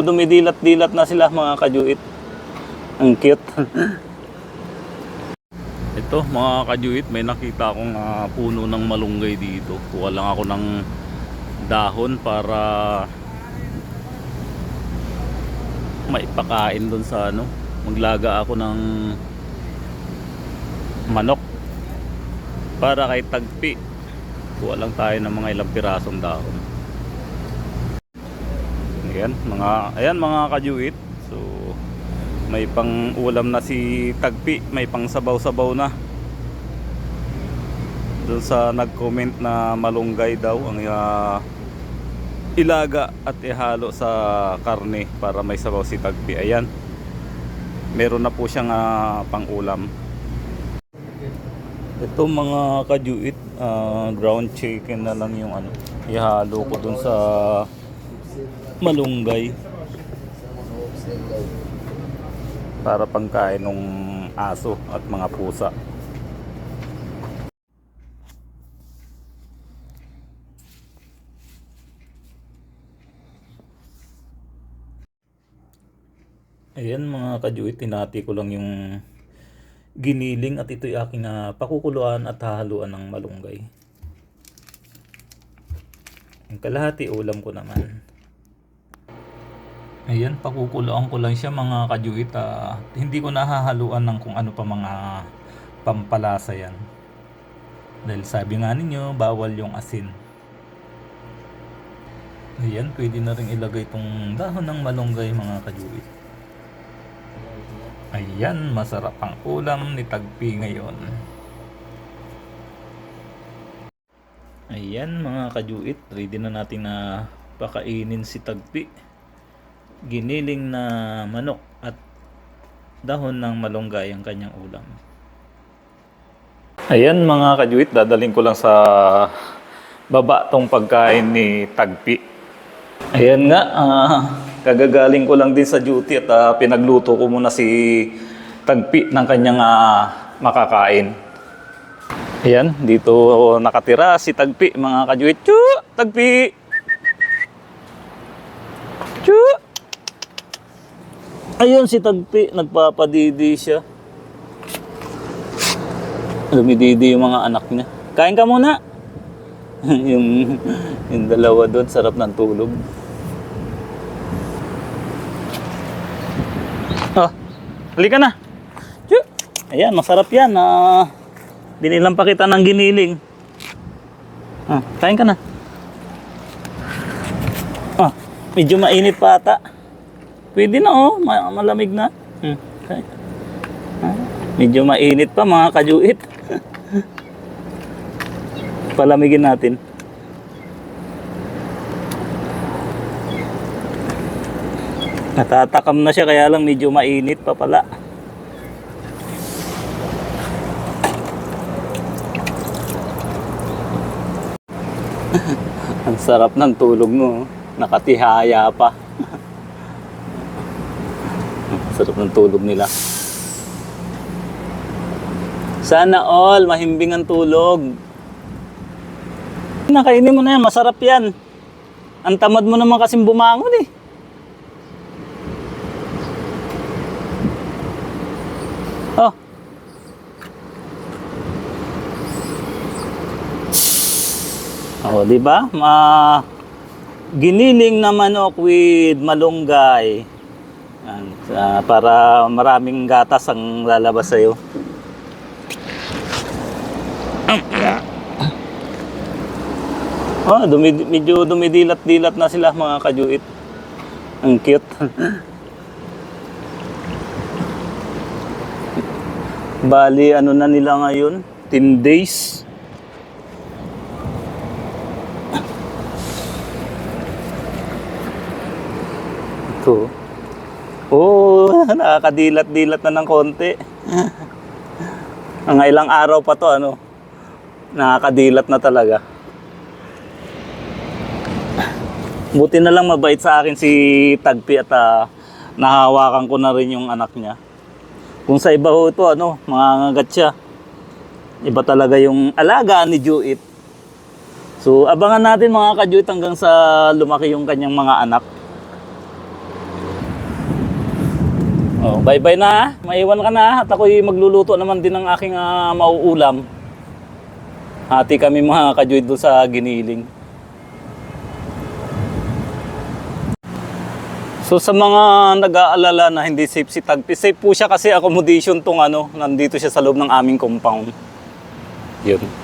Dumidilat-dilat na sila mga kajuit. Ang cute. Ito mga kajuit, may nakita akong ah, puno ng malunggay dito. Kuha lang ako ng dahon para maipakain doon sa ano. Maglaga ako ng manok para kay tagpi. Kuha lang tayo ng mga ilang pirasong dahon. Ayan, mga ayan mga kajuit. So may pang ulam na si Tagpi, may pang sabaw-sabaw na. Doon sa nag-comment na malunggay daw ang ah, ilaga at ihalo sa karne para may sabaw si Tagpi. Ayan. Meron na po siyang ah, pang-ulam. Ito mga kajuit, ah, ground chicken na lang yung ano. Ihalo ko dun sa malunggay para pangkain ng aso at mga pusa. Ayan mga kajuit, tinati ko lang yung giniling at ito'y aking na pakukuluan at hahaluan ng malunggay. Yung kalahati ulam ko naman. Ayan, pakukuluan ko lang siya mga kajuit. ah. hindi ko nahahaluan ng kung ano pa mga pampalasa yan. Dahil sabi nga ninyo, bawal yung asin. Ayan, pwede na rin ilagay itong dahon ng malunggay mga kajuit. Ayan, masarap ang ulam ni Tagpi ngayon. Ayan mga kajuit, ready na natin na pakainin si Tagpi. Giniling na manok at dahon ng malunggay ang kanyang ulam. Ayan mga kajuit, dadaling ko lang sa baba tong pagkain ni Tagpi. Ayan nga, ah, kagagaling ko lang din sa duty at ah, pinagluto ko muna si Tagpi ng kanyang ah, makakain. Ayan, dito nakatira si Tagpi, mga kajuit. Tagpi! Ayun si Tagpi, nagpapadidi siya. Lumididi yung mga anak niya. Kain ka muna! yung, yung dalawa doon, sarap ng tulog. Oh, halika na. Ayan, masarap yan. Ah, Dinilang pa kita ng giniling. Ah, kain ka na. Ah, medyo mainit pa ata. Pwede na oh, ma- malamig na. Hmm. Ah, medyo mainit pa mga kajuit. Palamigin natin. Natatakam na siya kaya lang medyo mainit pa pala. Ang sarap ng tulog mo. oh. Nakatihaya pa. Sarap ng tulog nila. Sana all, mahimbing ang tulog. Nakainin mo na yan, masarap yan. Ang tamad mo naman kasing bumangon eh. Oh. Oh, di ba? Ma giniling na manok with malunggay. Yan, sa- para maraming gatas ang lalabas sa'yo. Oh, dumi, medyo dumidilat-dilat na sila mga kajuit. Ang cute. Bali, ano na nila ngayon? 10 days. Ito. Nakakadilat-dilat na ng konti. Ang ilang araw pa to, ano, nakakadilat na talaga. Buti na lang mabait sa akin si Tagpi at ah, nahawakan ko na rin yung anak niya. Kung sa iba ho ito, ano, mangangagat siya. Iba talaga yung alaga ni Juit. So, abangan natin mga kajuit hanggang sa lumaki yung kanyang mga anak. Bye-bye na. Maiwan ka na. At ako'y magluluto naman din ng aking ah, mauulam. Hati kami mga kajoy doon sa giniling. So sa mga nag-aalala na hindi safe si Tagpi, safe po siya kasi accommodation tong ano, nandito siya sa loob ng aming compound. Yun.